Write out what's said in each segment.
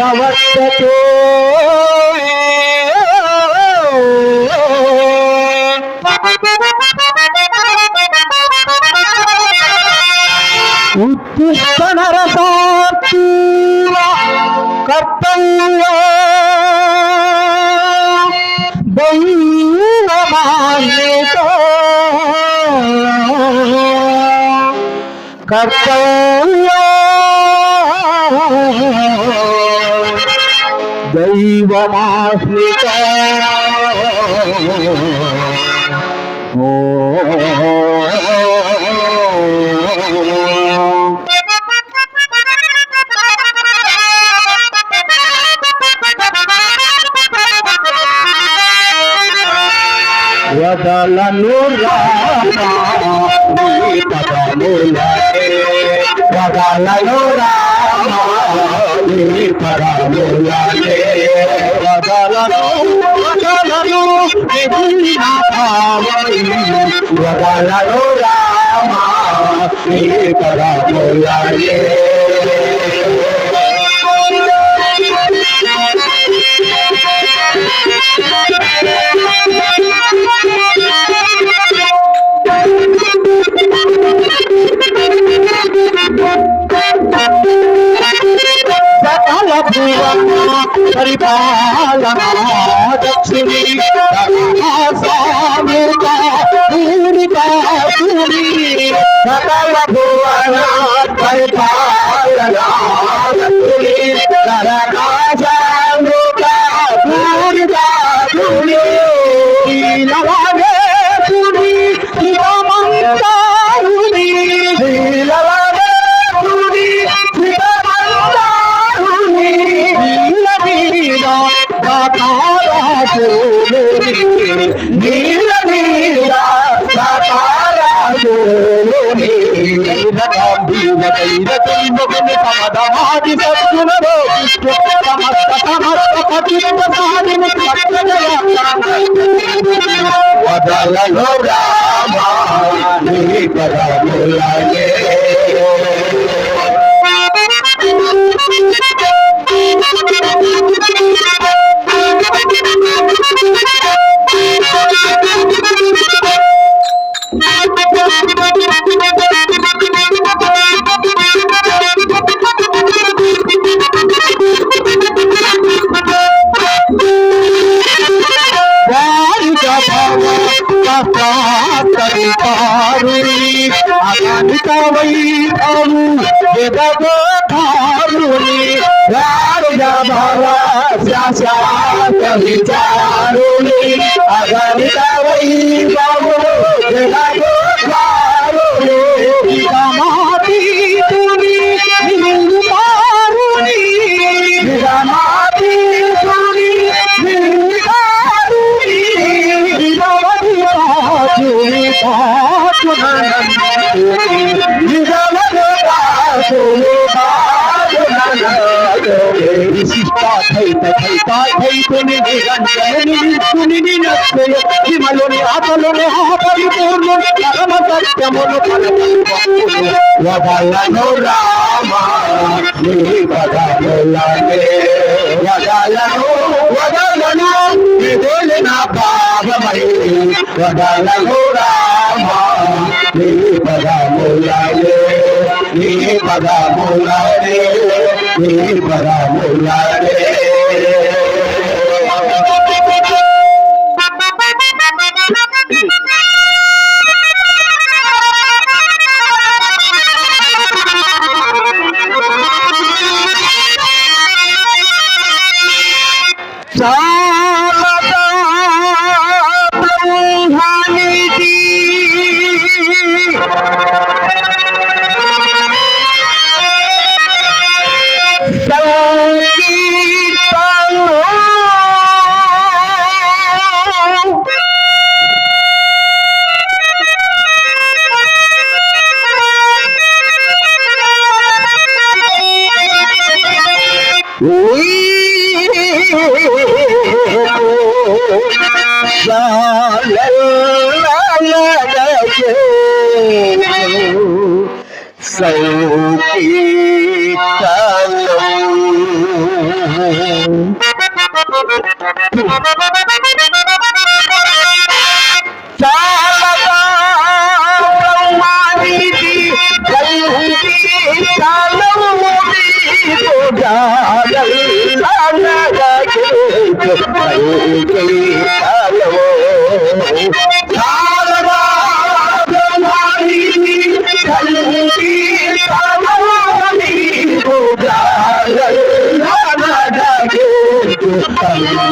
प्रवर्तते ಉತ್ಪುಷ್ಟನರಸಾತ್ತಿ ಕರ್ತವ್ಯ ದೈವಮಾನ್ಯತ ಕರ್ತವ್ಯ కర్తవ్య وظل نور وظل نور وظل نور हरिपाल लक्ष्मी स्वामी का पूरी का దాతారాజోని నీలవీర దాతారాజోని నీలగాంధీవకైరతైవకుని సమస్త సమస్త పతిత సాధిని వదలలో రామా నీ పదములనే Gracias, mi caro, agradita, ద్వైతాద్వైతుని నిరంజనుని నిత్యుని నిరక్షయ విమలుని ఆపలుని ఆపరిపూర్ణుని పరమ సత్యమును పరమత్వమును వదలను రామ నీ పదములనే వదలను వదలను విధులు నా భాగమై వదలను రామ నీ పదములనే నీ పదములనే నీ పదములనే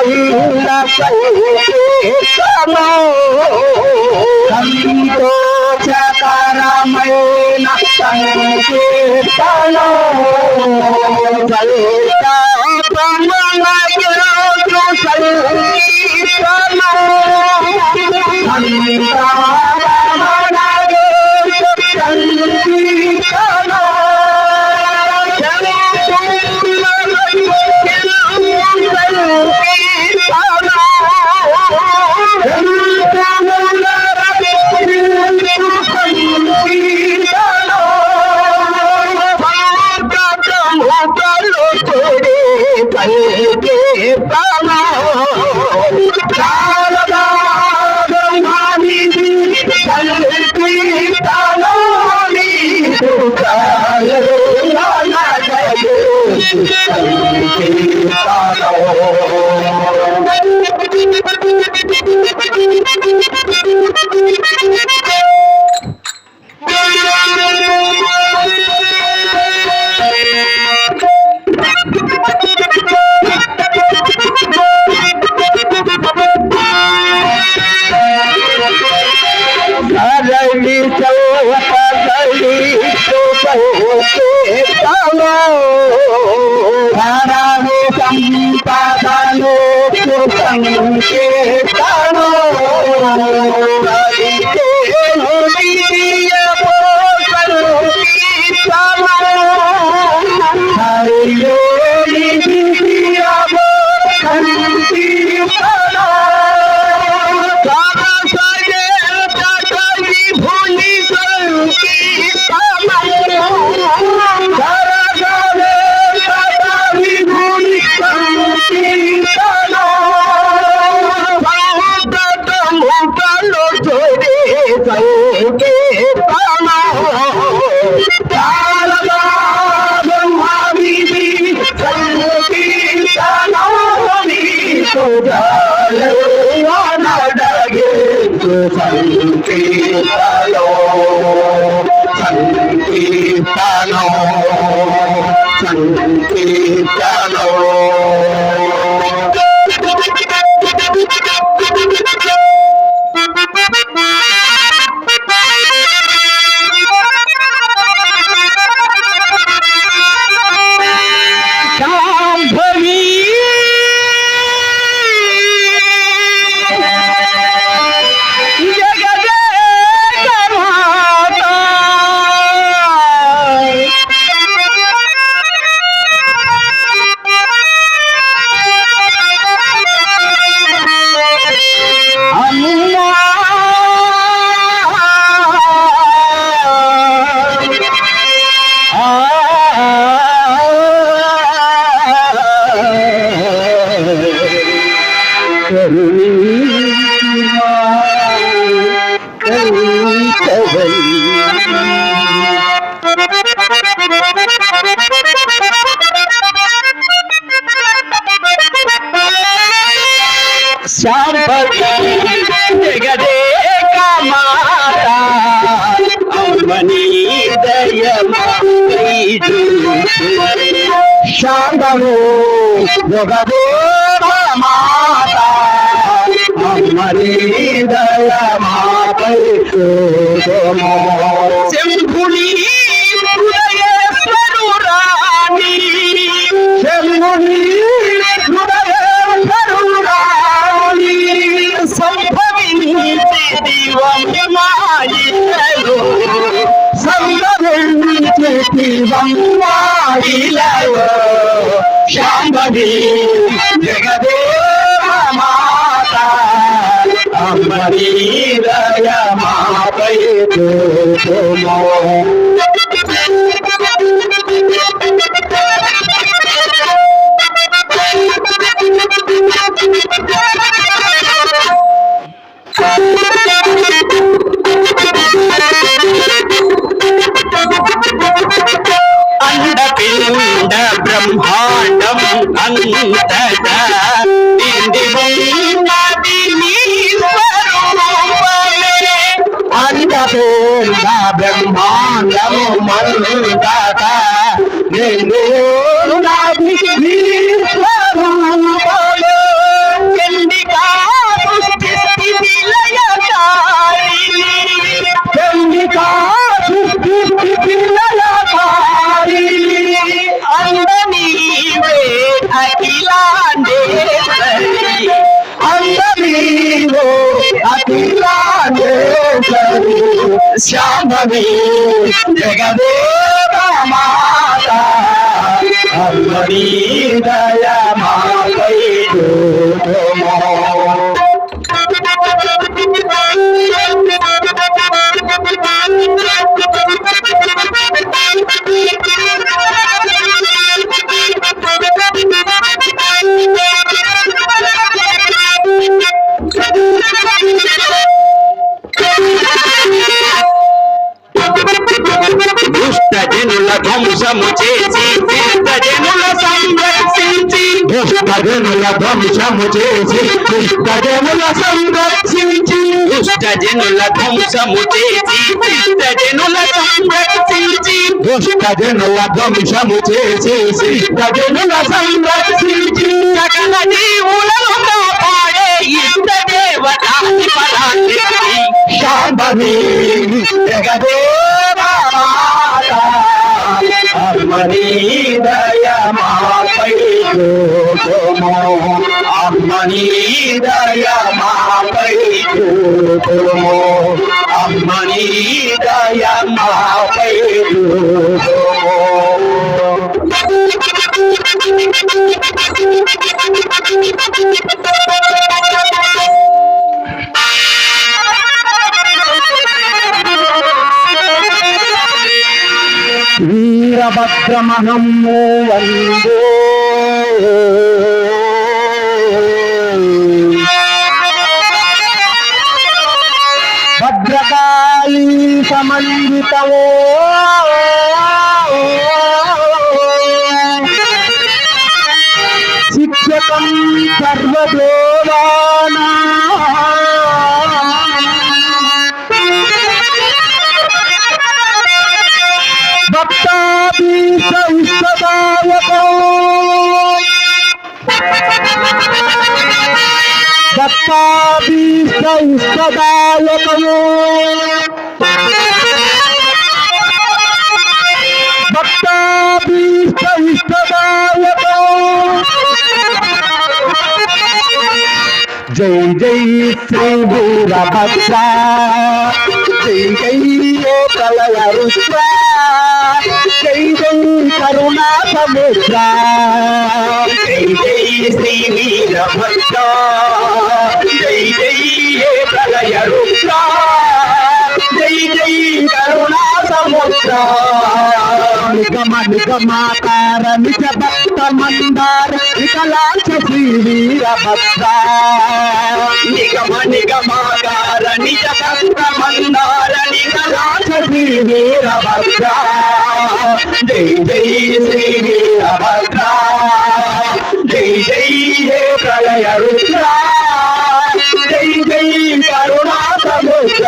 సంతోషకరమైన సంకేతమో సంతోషకరమైన సంకేతమో సంతాపమనయోగు సంకీర్తనో Thank you. Kitano. మాత అమ్మని దయమాపై చూడుము శంభుని హృదయేశ్వరురాణి శంభుని హృదయేశ్వరురాణి సంభవించి దివ్యమాయిలో సంభవించి దివ్యమాయిలో శాంభవి జగదేవ మాత అంబరీ దయమాపై అందనీవే అఖిలాండేశ్వరి. అందనీవే అఖిలాండేశ్వరి. శ్యామవి జగదేవ మాత అమ్మని దయ మాపై చూడుము. దుష్ట జనుల ధ్వంసము చేసి దుష్ట జనుల సంరక్షించి దుష్ట జనుల ధ్వంసము చేసి దుష్ట జనుల సంరక్షించి దుష్ట జనుల ధ్వంసము చేసి దుష్ట జనుల సంరక్షించి దుష్ట జనుల ధ్వంసము చేసి దుష్ట జనుల సంరక్షించి సకల జీవులను కాపాడే ఇష్ట పరాశక్తి శాంభవి జగదేవ మాత అమ్మని దయ అమ్మని దయ చూపుము వందో. ఇష్టదాయకము భక్తాభీష్ట ఇష్టదాయకం జై జై శ్రీ వీరభద్ర. జై జై ఓ ప్రళయ రుద్ర. జై జై కరుణా సముద్ర. జై జై శ్రీ వీరభద్ర. నిజ భక్త మందార వికలాక్ష శ్రీ వీరభద్ర నిగమ నిగమాకార నిజ భక్త మందార వికలాక్ష శ్రీ వీరభద్ర జై జై శ్రీ వీరభద్ర జై జై ప్రళయ రుద్ర జై జై বোঝা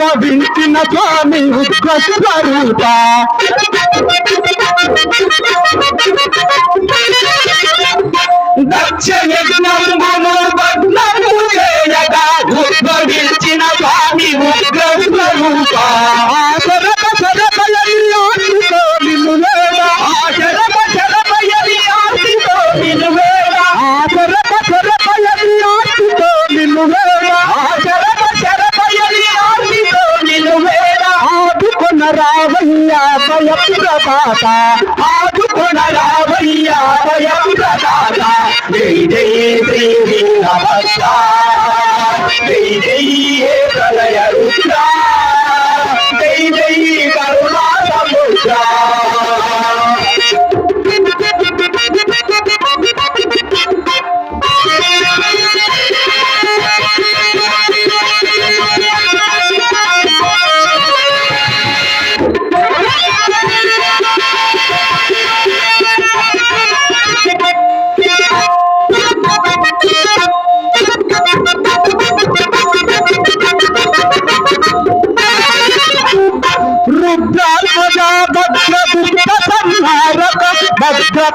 ఉద్భవించిన స్వామి ఉగ్రస్వరూప దక్ష యజ్ఞ ప్రభాత ఆదుకొన రావయ్య జై జై శ్రీ వీరభద్ర.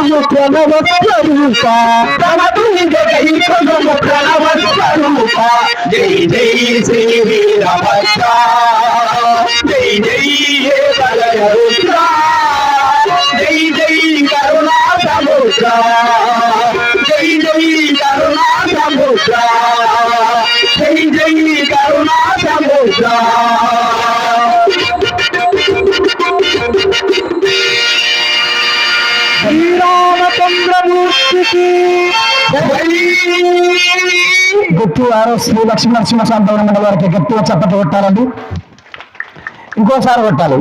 దైవము ప్రణవ స్వరూప తన పూజ దైవము ప్రణవ స్వరూప జై జై శ్రీ వీరభద్ర. జై జై హే జై జై కరుణా సముద్ర గుర్తు ఆరో శ్రీ లక్ష్మీ నరసింహ శాంతవరం మండలి వారికి గట్టిగా చప్పట్లు కొట్టాలండి. ఇంకోసారి కొట్టాలి.